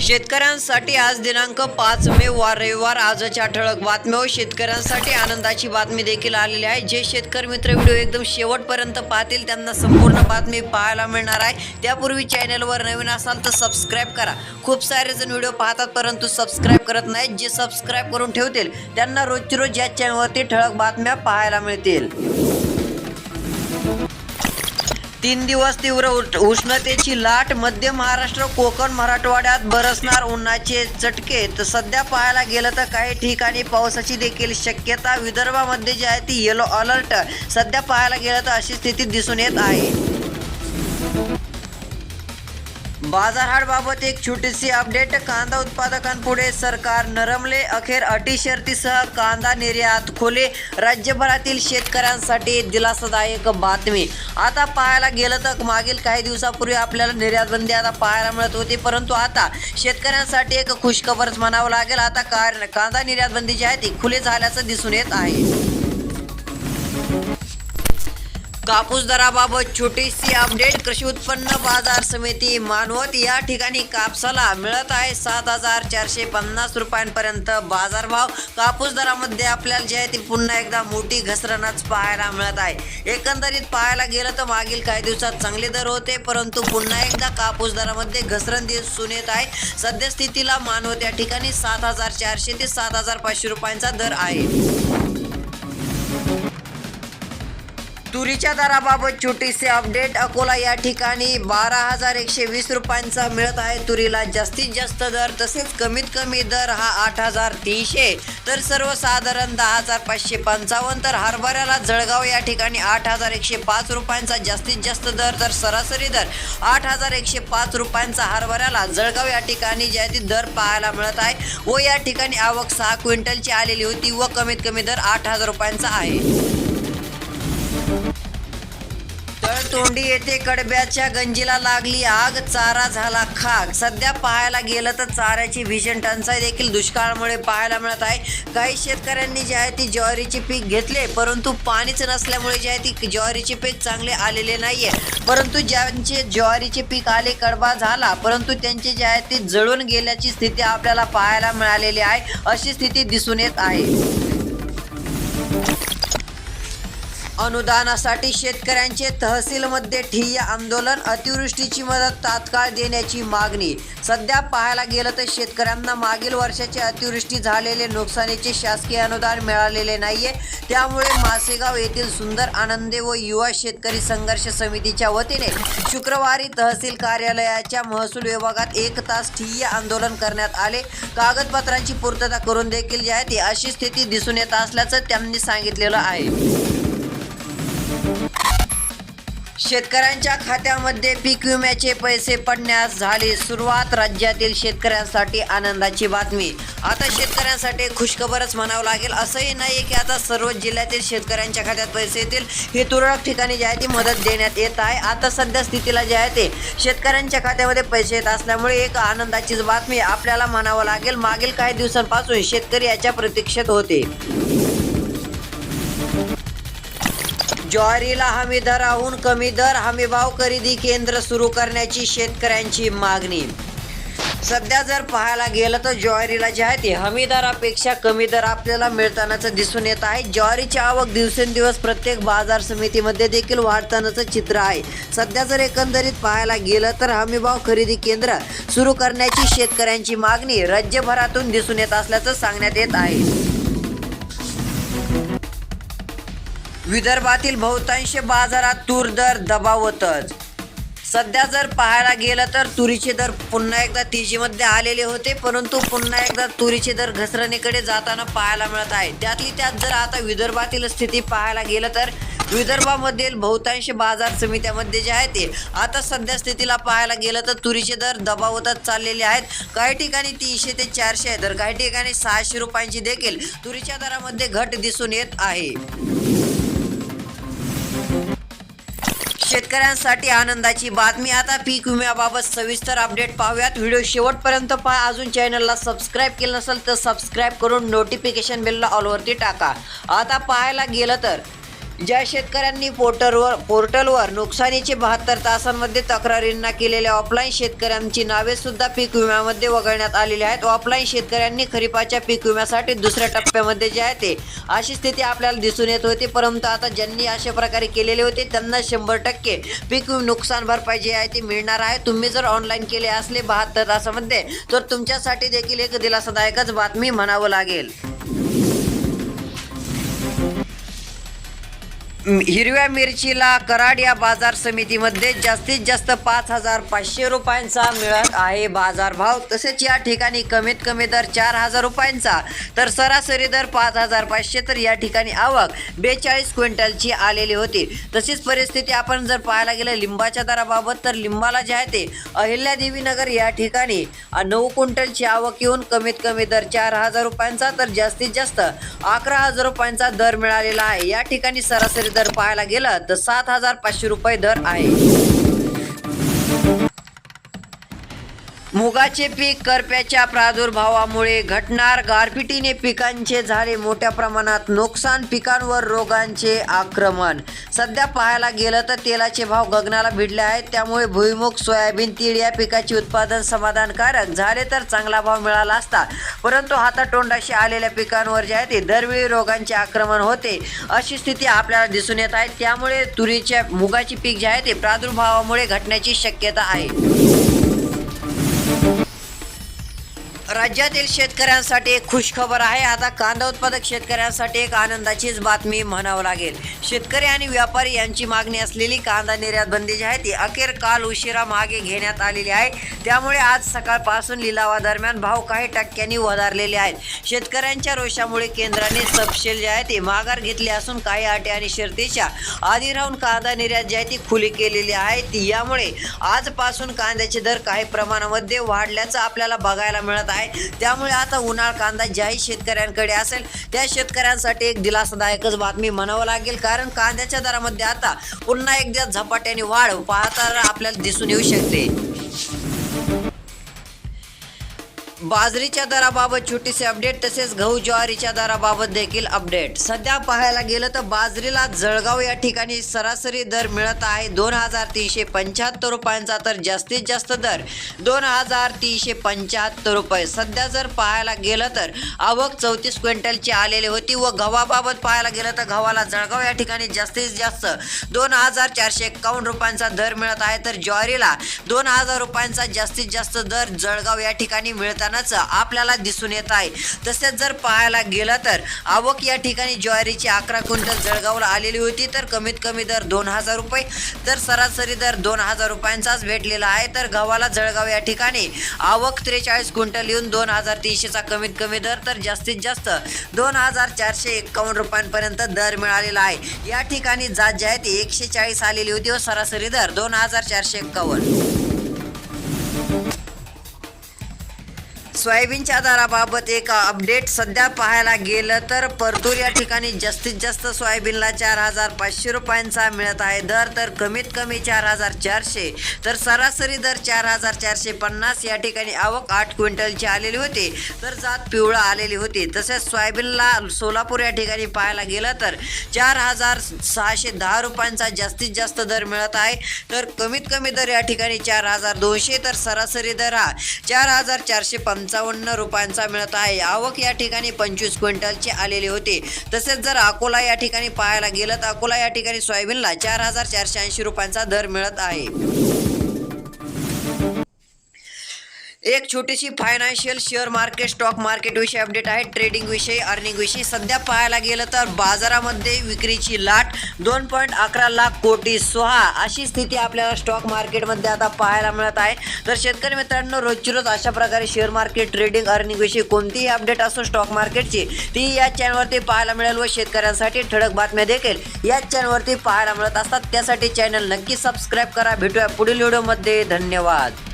शेतकऱ्यांसाठी आज दिनांक पाच मे वार रविवार. आजच्या ठळक बातम्या व शेतकऱ्यांसाठी आनंदाची बातमी देखील आलेली आहे. जे शेतकरी मित्र व्हिडिओ एकदम शेवटपर्यंत पाहतील त्यांना संपूर्ण बातमी पाहायला मिळणार आहे. त्यापूर्वी चॅनलवर नवीन असाल तर सबस्क्राईब करा. खूप सारे जण व्हिडिओ पाहतात परंतु सबस्क्राईब करत नाहीत. जे सबस्क्राईब करून ठेवतील त्यांना रोजची रोज या चॅनलवरती ठळक बातम्या पाहायला मिळतील. तीन दिवस तीव्र उष्णतेची लाट मध्य महाराष्ट्र कोकण मराठवाड्यात बरसणार. उन्हाचे चटके. तर सध्या पाहायला गेलं तर काही ठिकाणी पावसाची देखील शक्यता. विदर्भामध्ये जी आहे ती येलो अलर्ट सध्या पाहायला गेलं तर अशी स्थिती दिसून येत आहे. बाजारहाटबाबत एक छोटीशी अपडेट कांदा उत्पादकांपुढे सरकार नरमले. अखेर अटी शर्तीसह कांदा निर्यात खोले. राज्यभरातील शेतकऱ्यांसाठी दिलासादायक बातमी. आता पाहायला गेलं तर मागील काही दिवसापूर्वी आपल्याला निर्यात बंदी आता पाहायला मिळत होती. परंतु आता शेतकऱ्यांसाठी एक खुशखबरच म्हणावं लागेल. आता कार कांदा निर्यात बंदी जी आहे ती खुली झाल्याचं दिसून येत आहे. कापूस दराबाबत छोटीशी अपडेट कृषी उत्पन्न बाजार समिती मानवत या ठिकाणी कापसाला मिळत आहे सात हजार चारशे पन्नास रुपयांपर्यंत बाजारभाव. कापूस दरामध्ये आपल्याला जे आहे ती पुन्हा एकदा मोठी घसरणच पाहायला मिळत आहे. एकंदरीत पाहायला गेलं तर मागील काही दिवसात चांगले दर होते परंतु पुन्हा एकदा कापूस दरामध्ये घसरण दिसून येत आहे. सध्या स्थितीला मानवत या ठिकाणी सात हजार चारशे ते सात हजार पाचशे रुपयांचा दर आहे. तुरीच्या दराबाबत छोटीसे अपडेट अकोला या ठिकाणी बारा हजार एकशे वीस रुपयांचा मिळत आहे. तुरीला जास्तीत जास्त दर तसेच कमीत कमी दर हा आठ हजार तीनशे. तर सर्वसाधारण दहा हजार पाचशे पंचावन्न. तर हरभऱ्याला जळगाव या ठिकाणी आठ हजार एकशे पाच रुपयांचा जास्तीत जास्त दर. तर सरासरी दर आठ हजार एकशे पाच रुपयांचा हरभऱ्याला जळगाव या ठिकाणी जे दर पाहायला मिळत आहे. व या ठिकाणी आवक सहा क्विंटलची आलेली होती व कमीत कमी दर आठ हजार रुपयांचा आहे. तोंडी येथे कडब्याच्या गंजीला लागली आग चारा झाला खाग सध्या पाहायला गेलं तर चाऱ्याची भीषण टंचाई देखील दुष्काळामुळे पाहायला मिळत आहे. काही शेतकऱ्यांनी जे आहे ती ज्वारीचे पीक घेतले परंतु पाणीच नसल्यामुळे जे आहे ती ज्वारीचे पीक चांगले आलेले नाहीये. परंतु ज्यांचे ज्वारीचे पीक आले कडबा झाला परंतु त्यांचे जे आहे ते जळून गेल्याची स्थिती आपल्याला पाहायला मिळालेली आहे. अशी स्थिती दिसून येत आहे. अनुदानासाठी शेतकऱ्यांचे तहसीलमध्ये ठिय्या आंदोलन अतिवृष्टीची मदत तात्काळ देण्याची मागणी. सध्या पाहायला गेलं तर शेतकऱ्यांना मागील वर्षाचे अतिवृष्टी झालेले नुकसानीचे शासकीय अनुदान मिळालेले नाहीये. त्यामुळे मासेगाव येथील सुंदर आनंदे व युवा शेतकरी संघर्ष समितीच्या वतीने शुक्रवारी तहसील कार्यालयाच्या महसूल विभागात एक तास ठिय्या आंदोलन करण्यात आले. कागदपत्रांची पूर्तता करून देखील जी आहे ती अशी स्थिती दिसून येत असल्याचं त्यांनी सांगितलेलं आहे. शेतकऱ्यांच्या खात्यामध्ये पीक विम्याचे पैसे पडण्यास झाली सुरुवात. राज्यातील शेतकऱ्यांसाठी आनंदाची बातमी. आता शेतकऱ्यांसाठी खुशखबरच म्हणावं लागेल. असंही नाही की आता सर्व जिल्ह्यातील शेतकऱ्यांच्या खात्यात पैसे येतील. हे तुरळक ठिकाणी जी आहे ती मदत देण्यात येत आहे. आता सध्या स्थितीला जे आहे ते शेतकऱ्यांच्या खात्यामध्ये पैसे येत असल्यामुळे एक आनंदाचीच बातमी आपल्याला म्हणावं लागेल. मागील काही दिवसांपासून शेतकरी याच्या प्रतीक्षेत होते. ज्वारीला हमी दराहून कमी दर हमीभाव खरेदी केंद्र सुरू करण्याची शेतकऱ्यांची मागणी. सध्या जर पाहायला गेलं तर ज्वारीला जे आहे ते हमी दरापेक्षा कमी दर आपल्याला मिळतानाच दिसून येत आहे. ज्वारीची आवक दिवसेंदिवस प्रत्येक बाजार समितीमध्ये देखील वाढतानाचं चित्र आहे. सध्या जर एकंदरीत पाहायला गेलं तर हमीभाव खरेदी केंद्र सुरू करण्याची शेतकऱ्यांची मागणी राज्यभरातून दिसून येत असल्याचं सांगण्यात येत आहे. विदर्भातील बहुतांश बाजारात तूर दर दबावतच. सध्या जर पाहायला गेलं तर तुरीचे दर पुन्हा एकदा तेजीमध्ये आलेले होते परंतु पुन्हा एकदा तुरीचे दर घसरणीकडे जाताना पाहायला मिळत आहे. त्यातली त्यात जर आता विदर्भातील स्थिती पाहायला गेलं तर विदर्भामधील बहुतांश बाजार समित्यामध्ये जे आहे ते आता सध्या स्थितीला पाहायला गेलं तर तुरीचे दर दबावतच चाललेले आहेत. काही ठिकाणी तीनशे ते चारशे आहे तर काही ठिकाणी सहाशे रुपयांची देखील तुरीच्या दरामध्ये घट दिसून येत आहे. शेतकऱ्यांसाठी आनंदाची बातमी. आता पीक विम्याबाबत सविस्तर अपडेट पाहूयात. व्हिडिओ शेवटपर्यंत पहा. अजून चॅनलला सबस्क्राईब केलं नसेल तर सबस्क्राईब करून नोटिफिकेशन बेलला ऑलवरती टाका. आता पाहायला गेलं तर ज्या शेतकऱ्यांनी पोर्टलवर पोर्टलवर नुकसानीचे बहात्तर तासांमध्ये तक्रारींना केलेल्या ऑफलाईन शेतकऱ्यांची नावे सुद्धा पीक विम्यामध्ये वगळण्यात आलेली आहेत. ऑफलाईन शेतकऱ्यांनी खरीपाच्या पीक विम्यासाठी दुसऱ्या टप्प्यामध्ये जे आहे ते अशी स्थिती आपल्याला दिसून येत होती. परंतु आता ज्यांनी अशा प्रकारे केलेले होते त्यांना शंभर टक्के पीक विम- नुकसान भरपाई जी आहे ती मिळणार आहे. तुम्ही जर ऑनलाईन केले असले बहात्तर तासामध्ये तर तुमच्यासाठी देखील एक दिलासादायकच बातमी म्हणावं लागेल. हिरव्या मिरचीला कराड या बाजार समितीमध्ये जास्तीत जास्त पाच हजार पाचशे रुपयांचा मिळत आहे बाजारभाव तसेच या ठिकाणी कमीत कमी दर चार हजार रुपयांचा. तर सरासरी दर पाच हजार पाचशे तर या ठिकाणी आवक बेचाळीस क्विंटलची आलेली होती. तशीच परिस्थिती आपण जर पाहायला गेलं लिंबाच्या दराबाबत तर लिंबाला जे आहे ते अहिल्यादेवी नगर या ठिकाणी नऊ क्विंटलची आवक येऊन कमीत कमी दर चार हजार रुपयांचा तर जास्तीत जास्त अकरा हजार रुपयांचा दर मिळालेला आहे. या ठिकाणी सरासरी दर पाहायला गेलं तर सात हजार पाचशे रुपये दर आहे. मुगाचे पीक करप्याच्या प्रादुर्भावामुळे घटणार गारपिटीने पिकांचे झाले मोठ्या प्रमाणात नुकसान पिकांवर रोगांचे आक्रमण. सध्या पाहायला गेलं तर तेलाचे भाव गगनाला भिडले आहेत. त्यामुळे भुईमुग सोयाबीन तीळ या पिकाचे उत्पादन समाधानकारक झाले तर चांगला भाव मिळाला असता. परंतु हातातोंडाशी आलेल्या पिकांवर जे आहे ते दरवेळी रोगांचे आक्रमण होते अशी स्थिती आपल्याला दिसून येत आहे. त्यामुळे तुरीच्या मुगाचे पीक जे आहे ते प्रादुर्भावामुळे घटण्याची शक्यता आहे. राज्यातील शेतकऱ्यांसाठी एक खुशखबर आहे. आता कांदा उत्पादक शेतकऱ्यांसाठी एक आनंदाचीच बातमी म्हणावं लागेल. शेतकरी आणि व्यापारी यांची मागणी असलेली कांदा निर्यात बंदी जी आहे ती अखेर काल उशिरा मागे घेण्यात आलेली आहे. त्यामुळे आज सकाळपासून लिलावादरम्यान भाव काही टक्क्यांनी वधारलेले आहेत. शेतकऱ्यांच्या रोषामुळे केंद्राने सबशेल जे आहे ते माघार घेतली असून काही अटी आणि शर्तीच्या आधी राहून कांदा निर्यात जी आहे ती खुली केलेली आहे. ती यामुळे आजपासून कांद्याचे दर काही प्रमाणामध्ये वाढल्याचं आपल्याला बघायला मिळत आहे. त्यामुळे आता उन्हाळ कांदा ज्याही शेतकऱ्यांकडे असेल त्या शेतकऱ्यांसाठी एक दिलासादायकच बातमी म्हणावं लागेल. कारण कांद्याच्या दरामध्ये आता पुन्हा एकदा झपाट्याने वाढ पाहता आपल्याला दिसून येऊ शकते. बाजरीच्या दराबाबत छोटीसे अपडेट तसेच गहू ज्वारीच्या दराबाबत देखील अपडेट सध्या पाहायला गेलं तर बाजरीला जळगाव या ठिकाणी सरासरी दर मिळत आहे दोन हजार तीनशे पंच्याहत्तर रुपयांचा तर जास्तीत जास्त दर दोन हजार तीनशे पंच्याहत्तर रुपये. सध्या जर पाहायला गेलं तर आवक चौतीस क्विंटलची आलेली होती व गव्हाबाबत पाहायला गेलं तर गव्हाला जळगाव या ठिकाणी जास्तीत जास्त दोन हजार चारशे एक्कावन्न रुपयांचा दर मिळत आहे. तर ज्वारीला दोन हजार रुपयांचा जास्तीत जास्त दर जळगाव या ठिकाणी मिळताना मिळतानाच आपल्याला दिसून येत आहे. तसेच जर पाहायला गेलं तर आवक या ठिकाणी ज्वारीची अकरा क्विंटल जळगावला आलेली होती तर कमीत कमी दर दोन हजार रुपये तर सरासरी दर दोन हजार रुपयांचाच भेटलेला आहे. तर गव्हाला जळगाव या ठिकाणी आवक त्रेचाळीस क्विंटल येऊन दोन हजार तीनशेचा कमीत कमी दर तर जास्तीत जास्त दोन हजार चारशे एक्कावन्न रुपयांपर्यंत दर मिळालेला आहे. या ठिकाणी जात जी आहे ती एकशे चाळीस आलेली होती व सरासरी दर दोन हजार चारशे एक्कावन्न सोयाबीनच्या दराबाबत एक अपडेट सध्या पाहायला गेलं तर परतूर या ठिकाणी जास्तीत जास्त सोयाबीनला चार हजार पाचशे रुपयांचा मिळत आहे. दर तर कमीत कमी चार हजार चारशे तर सरासरी दर चार हजार चारशे पन्नास या ठिकाणी आवक आठ क्विंटलची आलेली होती. तर जात पिवळा आलेली होती. तसेच सोयाबीनला सोलापूर या ठिकाणी पाहायला गेलं तर चार हजार सहाशे दहा रुपयांचा जास्तीत जास्त दर मिळत आहे. तर कमीत कमी दर या ठिकाणी चार हजार दोनशे तर सरासरी दर हा चार हजार चारशे पंचावन्न रुपयांचा मिळत आहे. आवक या ठिकाणी पंचवीस क्विंटलची आलेली होती. तसेच जर अकोला या ठिकाणी पाहायला गेलं तर अकोला या ठिकाणी सोयाबीनला चार हजार चारशे ऐंशी रुपयांचा दर मिळत आहे. एक छोटीशी financial share market stock market विषयी अपडेट आहे. ट्रेडिंग विषयी अर्निंग विषयी. सध्या पाहायला गेलं तर बाजारामध्ये विक्रीची लाट दोन पॉईंट अकरा लाख कोटी सोहा. अशी स्थिती आपल्याला स्टॉक मार्केटमध्ये आता पाहायला मिळत आहे. तर शेतकरी मित्रांनो रोजची रोज अशा प्रकारे शेअर मार्केट ट्रेडिंग अर्निंग विषयी कोणतीही अपडेट असो स्टॉक मार्केटची ती या चॅनलवरती पाहायला मिळेल व शेतकऱ्यांसाठी ठळक बातम्या देखील याच चॅनलवरती पाहायला मिळत असतात. त्यासाठी चॅनल नक्की सबस्क्राईब करा. भेटूया पुढील व्हिडिओमध्ये धन्यवाद.